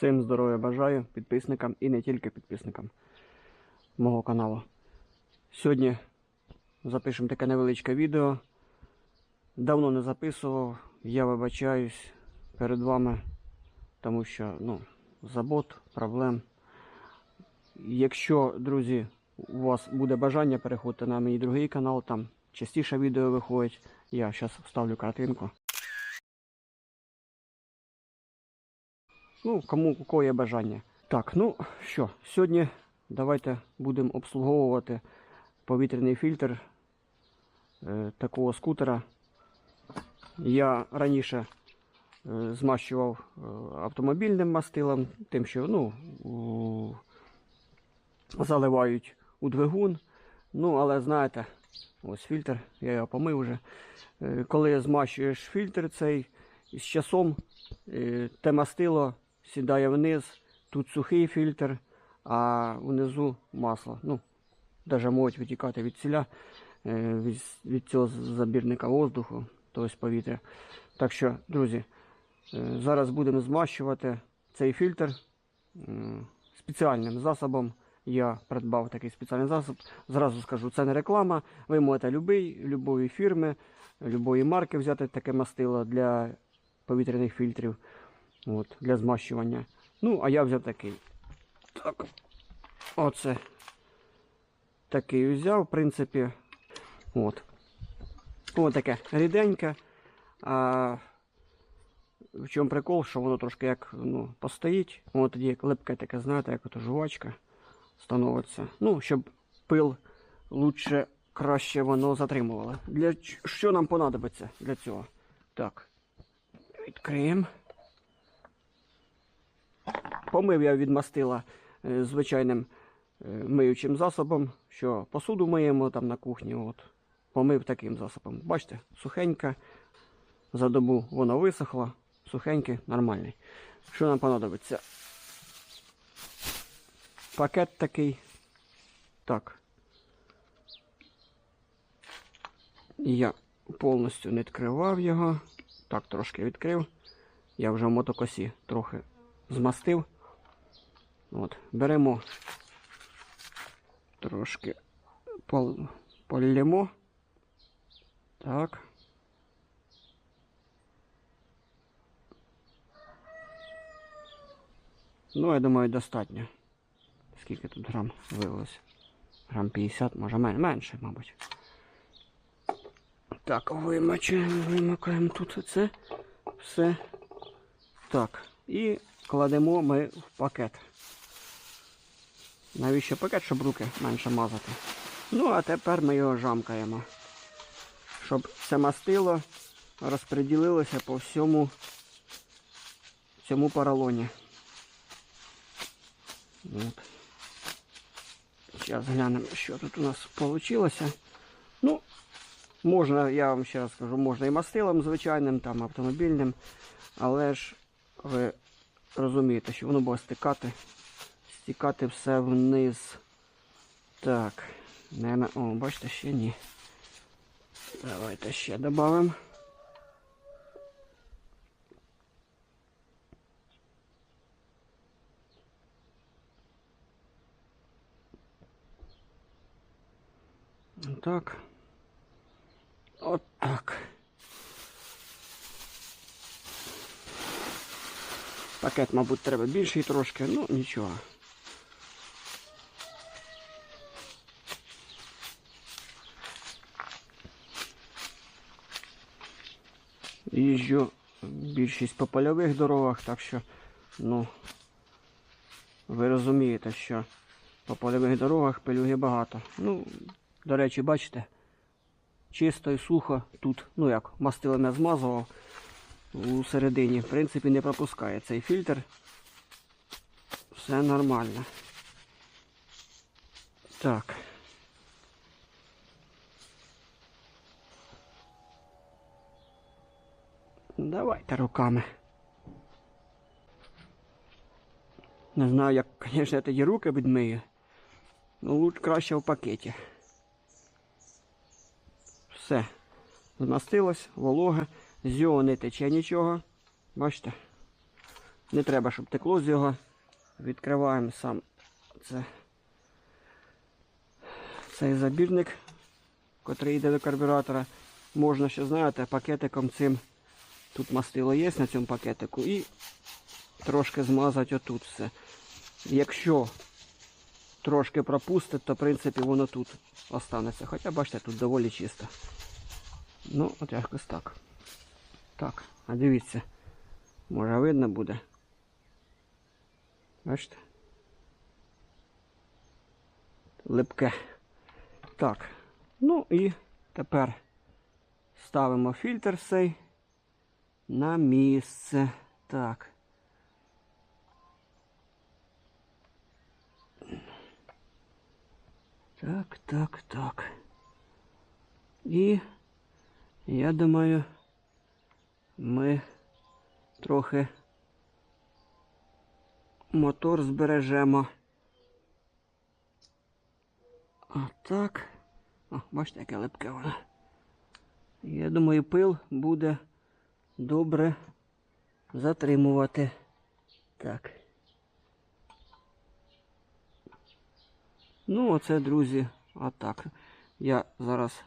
Всім здоров'я бажаю підписникам і не тільки підписникам мого каналу. Сьогодні запишемо таке невеличке відео. Давно не записував, я вибачаюсь перед вами, тому що ну, забот, проблем. Якщо, друзі, у вас буде бажання, переходьте на мій другий канал, там частіше відео виходить. Я зараз вставлю картинку. Ну, кому у є бажання. Так, ну що, сьогодні давайте будемо обслуговувати повітряний фільтр е, такого скутера. Я раніше е, змащував е, автомобільним мастилом, тим, що ну, у- заливають у двигун. Ну, але знаєте, ось фільтр, я його помив вже. Е, Коли змащуєш фільтр цей, з часом е, те мастило сідає вниз, тут сухий фільтр, а внизу масло. Ну, навіть можуть витікати від ціля, е, від, від цього забірника воздуху, тобто повітря. Так що, друзі, е, зараз будемо змащувати цей фільтр спеціальним засобом. Я придбав такий спеціальний засіб. Зразу скажу, це не реклама. Ви можете любий, любої фірми, любої марки взяти таке мастило для повітряних фільтрів. От, для змащування. Ну, а я взяв такий. Так. Оце. Такий взяв, в принципі. От. Ось таке ріденьке. А в чому прикол, що воно трошки як ну, постоїть. Воно тоді як липке таке, знаєте, як ото жувачка становиться. Ну, щоб пил лучше, краще воно затримувало. Для що нам понадобиться для цього? Так. Відкриємо. Помив я від мастила е, звичайним е, миючим засобом, що посуду миємо там на кухні. От. Помив таким засобом. Бачите, сухеньке. За добу воно висохло. Сухенький, нормальний. Що нам понадобиться? Пакет такий. Так. Я повністю не відкривав його. Так, трошки відкрив. Я вже в мотокосі трохи змастив. От, беремо трошки пол, полємо. Так. Ну, я думаю, достатньо. Скільки тут грам виявилось? Грам 50, може менше, мабуть. Так, вимачуємо, вимикаємо тут це все. Так, і кладемо ми в пакет. Навіщо пакет, щоб руки менше мазати? Ну, а тепер ми його жамкаємо. Щоб це мастило розподілилося по всьому цьому поролоні. От. Зараз глянемо, що тут у нас вийшло. Ну, можна, я вам ще раз скажу, можна і мастилом звичайним, там автомобільним, але ж ви розумієте, що воно буде стикати, стікати все вниз. Так, не, о, бачите, ще ні. Давайте ще додамо. Так. От так. Пакет, мабуть, треба більший трошки, ну нічого. Їжджу більшість по польових дорогах, так що, ну, ви розумієте, що по польових дорогах пилюги багато. Ну, до речі, бачите, чисто і сухо тут, ну як, мастилом я змазував у середині. В принципі, не пропускає цей фільтр. Все нормально. Так. Давайте руками. Не знаю, як, звісно, тоді руки відмию. Ну, лучше краще в пакеті. Все. Змастилось, вологе, з його не тече нічого. Бачите? Не треба, щоб текло з його. Відкриваємо сам це, цей забірник, котрий йде до карбюратора. Можна ще, знаєте, пакетиком цим. Тут мастило є на цьому пакетику. І трошки змазати отут все. Якщо трошки пропустить, то в принципі воно тут останеться. Хоча бачите, тут доволі чисто. Ну, от якось так. Так, а дивіться. Може видно буде. Бачите? Липке. Так. Ну і тепер ставимо фільтр цей на місце. Так. Так, так, так. І я думаю, ми трохи мотор збережемо. А так. О, бачите, яке липке воно. Я думаю, пил буде добре затримувати. Так. Ну, оце, друзі, а так. Я зараз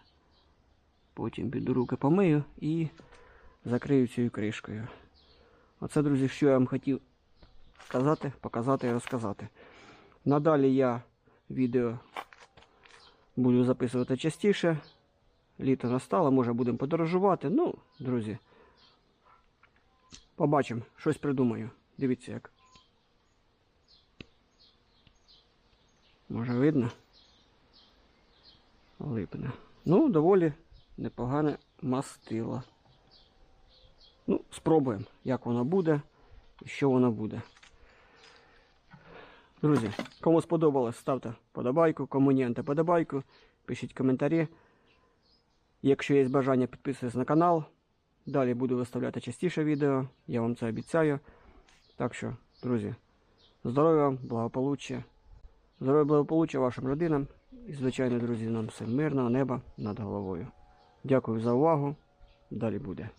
потім піду руки помию і закрию цією кришкою. Оце, друзі, що я вам хотів сказати, показати і розказати. Надалі я відео буду записувати частіше. Літо настало, може будемо подорожувати. Ну, друзі, побачимо, щось придумаю. Дивіться як. Може видно? Липне. Ну, доволі непогане мастило. Ну, спробуємо, як воно буде і що воно буде. Друзі, кому сподобалось, ставте подобайку, кому ні, антиподобайку, пишіть коментарі. Якщо є бажання, підписуйтесь на канал. Далі буду виставляти частіше відео, я вам це обіцяю. Так що, друзі, здоров'я вам, благополуччя. Здоров'я благополуччя вашим родинам і, звичайно, друзі, нам все мирного неба над головою. Дякую за увагу. Далі буде.